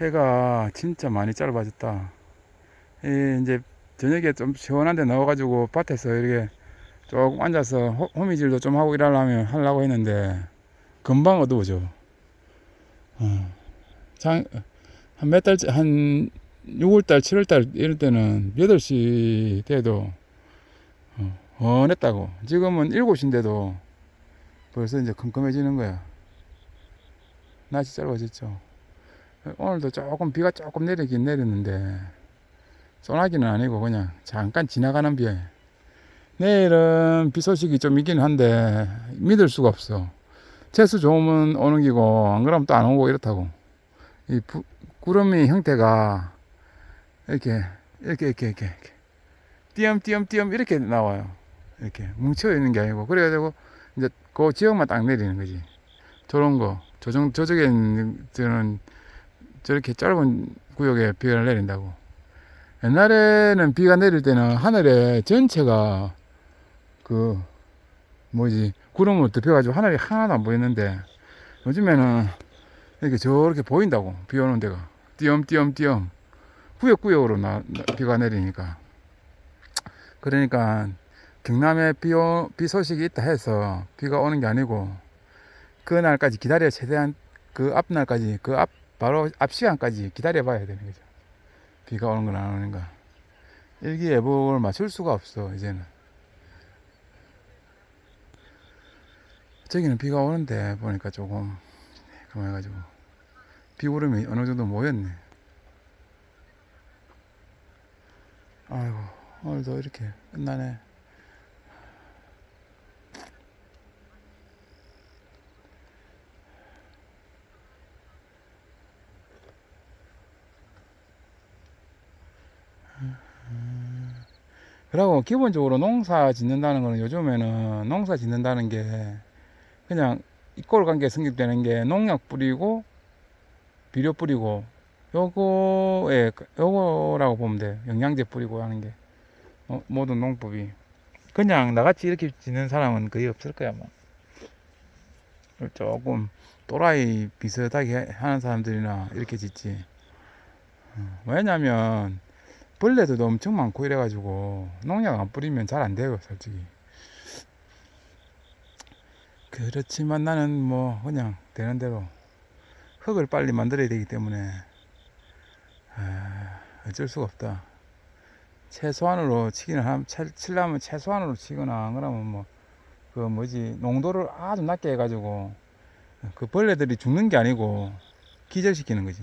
해가 진짜 많이 짧아졌다. 이 이제 저녁에 좀 시원한 데 나와가지고 밭에서 이렇게 조금 앉아서 호, 호미질도 좀 하고 일하려면 하려고 했는데 금방 어두워져. 어. 장, 한몇 달, 한 6월달, 7월달 이럴 때는 8시 돼도 어, 훤했다고. 지금은 7시인데도 벌써 이제 컴컴해지는 거야. 날씨 짧아졌죠. 오늘도 조금 비가 조금 내리긴 내렸는데 쏘나기는 아니고 그냥 잠깐 지나가는 비에 내일은 비 소식이 좀 있긴 한데 믿을 수가 없어. 채수 좋으면 오는 기고 안 그러면 또 안 오고 이렇다고. 이 부, 구름이 형태가 이렇게 이렇게 이렇게 이렇게, 이렇게. 띄엄띄엄띄엄 이렇게 나와요. 이렇게 뭉쳐 있는 게 아니고 그래가지고 이제 그 지역만 딱 내리는 거지. 저런 거 저정 저쪽에 있는 저렇게 짧은 구역에 비가 내린다고. 옛날에는 비가 내릴 때는 하늘에 전체가 그 뭐지 구름으로 덮여가지고 하늘이 하나도 안 보이는데 요즘에는 이렇게 저렇게 보인다고 비 오는 데가. 띄엄띄엄띄엄. 구역구역으로 나, 나- 비가 내리니까. 그러니까 경남에 비, 오, 비 소식이 있다 해서 비가 오는 게 아니고 그 날까지 기다려 최대한 그 앞날까지 그 앞 바로 앞 시간까지 기다려 봐야 되는 거죠. 비가 오는 건 안 오는가. 일기예보를 맞출 수가 없어 이제는. 저기는 비가 오는데 보니까 조금 그만해가지고 비구름이 어느 정도 모였네. 아이고 오늘도 이렇게 끝나네. 그리고 기본적으로 농사 짓는다는 거는 요즘에는 농사 짓는다는 게 그냥 이꼴 관계 성립되는 게 농약 뿌리고 비료 뿌리고 요거에 요거라고 보면 돼 영양제 뿌리고 하는 게. 어, 모든 농법이. 그냥 나같이 이렇게 짓는 사람은 거의 없을 거야 뭐. 조금 또라이 비슷하게 하는 사람들이나 이렇게 짓지. 어, 왜냐면 벌레도 엄청 많고 이래가지고 농약 안 뿌리면 잘 안 돼요 솔직히. 그렇지만 나는 뭐 그냥 되는 대로 흙을 빨리 만들어야 되기 때문에 아, 어쩔 수가 없다. 최소한으로 치기는 함, 치- 치려면 최소한으로 치거나 안 그러면 뭐 그 뭐지 농도를 아주 낮게 해가지고 그 벌레들이 죽는 게 아니고 기절시키는 거지